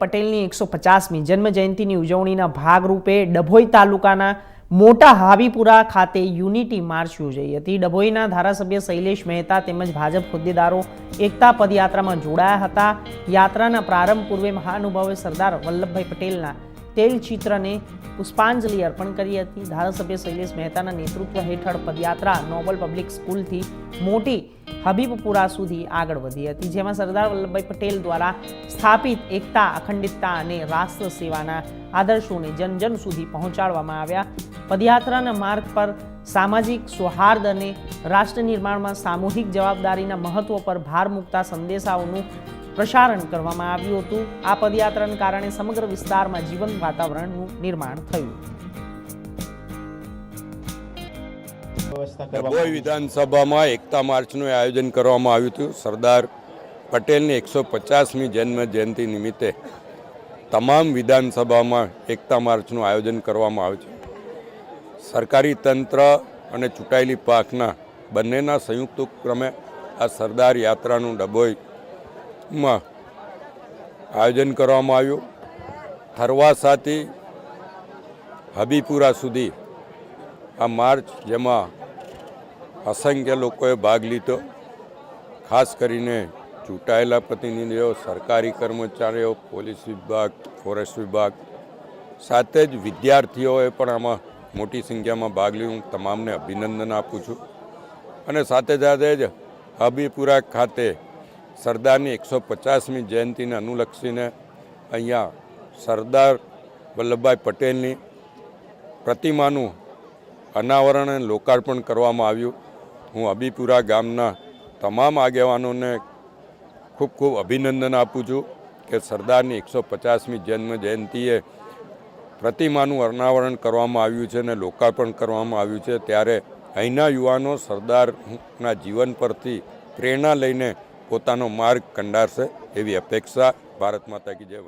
પટેલની એકસો પચાસમી જન્મ જયંતિની ઉજવણીના ભાગરૂપે ડભોઈ તાલુકાના મોટા હાવીપુરા ખાતે યુનિટી માર્ચ યોજાઈ હતી. ડભોઈના ધારાસભ્ય શૈલેષ મહેતા તેમજ ભાજપ હોદ્દેદારો એકતા પદયાત્રામાં જોડાયા હતા. યાત્રાના પ્રારંભ પૂર્વે મહાનુભાવે સરદાર વલ્લભભાઈ પટેલના તેલ ચિત્રને પુષ્પાંજલિ અર્પણ કરી હતી. ધારાસભ્ય શૈલેષ મહેતાના નેતૃત્વ હેઠળ પદયાત્રા નોબલ પબ્લિક સ્કૂલથી મોટી હબીબપુરા સુધી આગળ વધી હતી, જેમાં સરદાર વલ્લભભાઈ પટેલ દ્વારા સ્થાપિત એકતા, અખંડિતતા અને રાષ્ટ્ર સેવાના આદર્શોને જન જન સુધી પહોંચાડવામાં આવ્યા. પદયાત્રાના માર્ગ પર સામાજિક સૌહાર્દ અને રાષ્ટ્ર નિર્માણમાં સામૂહિક જવાબદારીના મહત્વ પર ભાર મૂકતા સંદેશાઓનું પ્રસારણ કરવામાં આવ્યું હતું. આ પદયાત્રાને કારણે સમગ્ર વિસ્તારમાં જીવંત વાતાવરણનું નિર્માણ થયું. ડભોઈ વિધાનસભામાં એકતા માર્ચનું આયોજન કરવામાં આવ્યું હતું. સરદાર પટેલની એકસો પચાસમી જન્મ જયંતિ નિમિત્તે તમામ વિધાનસભામાં એકતા માર્ચનું આયોજન કરવામાં આવ્યું છે. સરકારી તંત્ર અને ચૂંટાયેલી પાકના બંનેના સંયુક્ત ઉપક્રમે આ સરદાર યાત્રાનું ડભોઈમાં આયોજન કરવામાં આવ્યું. થરવાસાથી હબીપુરા સુધી આ માર્ચ જેમાં અસંખ્ય લોકોએ ભાગ લીધો. ખાસ કરીને ચૂંટાયેલા પ્રતિનિધિઓ, સરકારી કર્મચારીઓ, પોલીસ વિભાગ, ફોરેસ્ટ વિભાગ, સાથે જ વિદ્યાર્થીઓએ પણ આમાં મોટી સંખ્યામાં ભાગ લીધો. હું તમામને અભિનંદન આપું છું. અને સાથે સાથે જ હબીપુરા ખાતે સરદારની એકસો પચાસમી જયંતિને અનુલક્ષીને અહીંયા સરદાર વલ્લભભાઈ પટેલની પ્રતિમાનું અનાવરણ અને લોકાર્પણ કરવામાં આવ્યું. હું અબીપુરા ગામના તમામ આગેવાનોને ખૂબ ખૂબ અભિનંદન આપું છું કે સરદારની એકસો પચાસમી જન્મ જયંતિએ પ્રતિમાનું અનાવરણ કરવામાં આવ્યું છે અને લોકાર્પણ કરવામાં આવ્યું છે. ત્યારે અહીંના યુવાનો સરદારના જીવન પરથી પ્રેરણા લઈને પોતાનો માર્ગ કંડારશે એવી અપેક્ષા ભારત માતા કી જય.